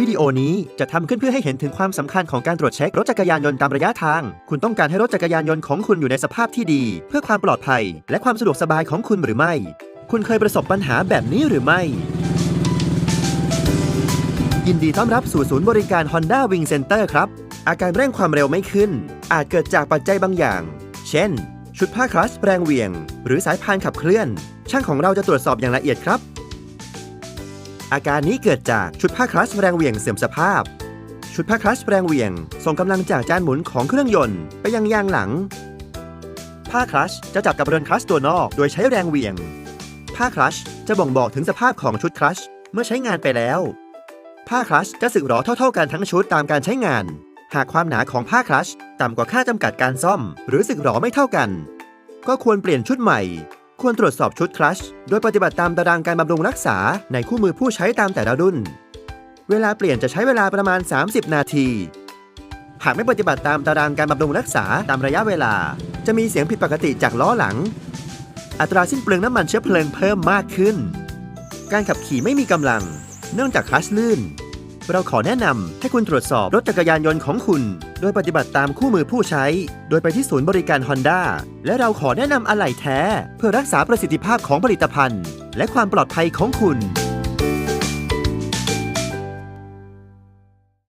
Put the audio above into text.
วิดีโอนี้จะทำขึ้นเพื่อให้เห็นถึงความสำคัญของการตรวจเช็ครถจักรยานยนต์ตามระยะทาง คุณต้องการให้รถจักรยานยนต์ของคุณอยู่ในสภาพที่ดี เพื่อความปลอดภัย และความสะดวกสบายของคุณหรือไม่ คุณเคยประสบปัญหาแบบนี้หรือไม่ ยินดีต้อนรับสู่ศูนย์บริการ Honda Wing Center ครับ อาการเร่งความเร็วไม่ขึ้น อาจเกิดจากปัจจัยบางอย่าง เช่น ชุดผ้าคลัตช์แรงเหวี่ยง หรือสายพานขับเคลื่อน ช่างของเราจะตรวจสอบอย่างละเอียดครับ อาการนี้เกิดจากชุดผ้าคลัชแรงเหวี่ยงเสื่อมสภาพ ชุดผ้าคลัชแรงเหวี่ยง ส่งกำลังจากจานหมุนของเครื่องยนต์ไปยังยางหลัง ผ้าคลัชจะจับกับเรือนคลัชตัวนอกโดยใช้แรงเหวี่ยง ผ้าคลัชจะบ่งบอกถึงสภาพของชุดคลัชเมื่อใช้งานไปแล้ว ผ้าคลัชจะสึกหรอเท่า ๆ กันทั้งชุดตามการใช้งาน หากความหนาของผ้าคลัชต่ำกว่าค่าจำกัดการซ่อม หรือสึกหรอไม่เท่ากัน ก็ควรเปลี่ยนชุดใหม่ ควรตรวจสอบชุดคลัชโดยปฏิบัติตามตารางการบำรุงรักษาในคู่มือผู้ใช้ตามแต่ละรุ่น เวลาเปลี่ยนจะใช้เวลาประมาณ 30 นาที หากไม่ปฏิบัติตามตารางการบำรุงรักษาตามระยะเวลา จะมีเสียงผิดปกติจากล้อหลัง อัตราสิ้นเปลืองน้ำมันเชื้อเพลิงเพิ่มมากขึ้น การขับขี่ไม่มีกำลัง เนื่องจากคลัชลื่น เราขอแนะนำให้คุณตรวจสอบรถจักรยานยนต์ของคุณ โดยปฏิบัติตามคู่มือผู้ใช้ โดยไปที่ศูนย์บริการ Honda และเราขอแนะนำอะไหล่แท้ เพื่อรักษาประสิทธิภาพของผลิตภัณฑ์ และความปลอดภัยของคุณ